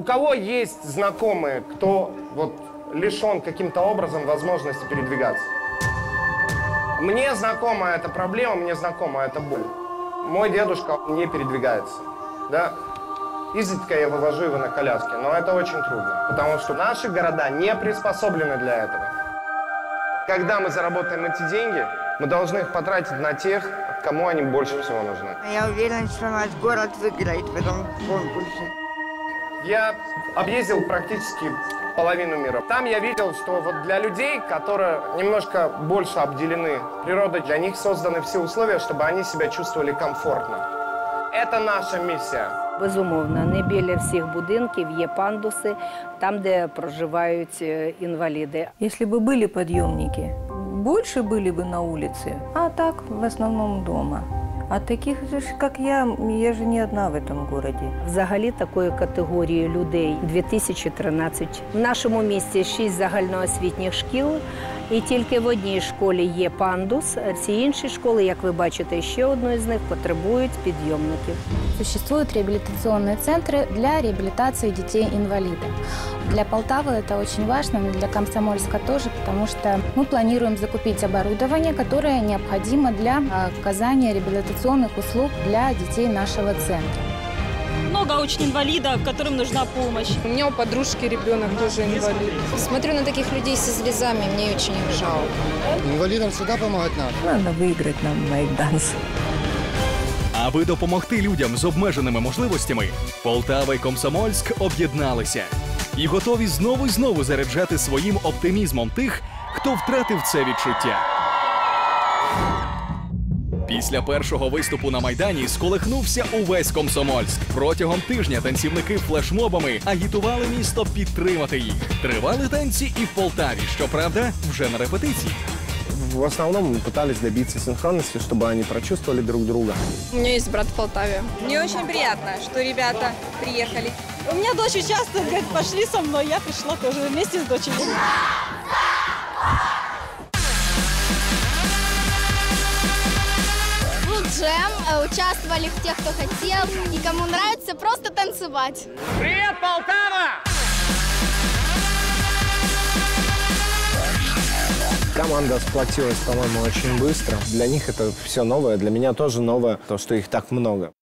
У кого есть знакомые, кто вот лишен каким-то образом возможности передвигаться? Мне знакома эта проблема, мне знакома эта боль. Мой дедушка не передвигается, да? Изредка я вывожу его на коляске, но это очень трудно, потому что наши города не приспособлены для этого. Когда мы заработаем эти деньги, мы должны их потратить на тех, кому они больше всего нужны. Я уверена, что наш город выиграет в этом конкурсе Я объездил практически половину мира. Там я видел, что вот для людей, которые немножко больше обделены природой, для них созданы все условия, чтобы они себя чувствовали комфортно. Это наша миссия. Безумовно, не біля всіх будинків є пандуси, там, де проживають е, інваліди. Если бы были подъемники, больше были бы на улице, а так в основном дома. А таких же, как я, я же не одна в этом городе. Взагалі такої категорії людей 2013. В нашому місті шість загальноосвітніх шкіл, і тільки в одній школі є пандус. а Всі інші школи, як ви бачите, ще одної з них потребують підйомників. Существуют реабилитационные центры для реабилитации детей-инвалидов. Для Полтавы это очень важно, но для Комсомольска тоже, потому что мы планируем закупить оборудование, которое необходимо для а, оказания реабилитационных услуг для детей нашего центра. Много очень инвалидов, которым нужна помощь. У меня у подружки ребенок тоже инвалид. Смотрю на таких людей со слезами, мне очень их жалко. Инвалидам всегда помогать надо. Надо выиграть нам майданс. Аби допомогти людям з обмеженими можливостями, Полтава і Комсомольськ об'єдналися і готові знову і знову заряджати своїм оптимізмом тих, хто втратив це відчуття. Після першого виступу на майдані сколихнувся увесь Комсомольськ. Протягом тижня танцівники флешмобами агітували місто підтримати їх. Тривали танці і в Полтаві, щоправда, вже на репетиції. В основном мы пытались добиться синхронности, чтобы они прочувствовали друг друга. У меня есть брат в Полтаве. Мне очень приятно, что ребята приехали. У меня дочь участвует, говорит, пошли со мной. Я пришла тоже вместе с дочерью. Джем, э, участвовали в тех, кто хотел, и кому нравится просто танцевать. Привет, Полтава! Команда сплотилась, по-моему, очень быстро. Для них это все новое, для меня тоже новое, то, что их так много.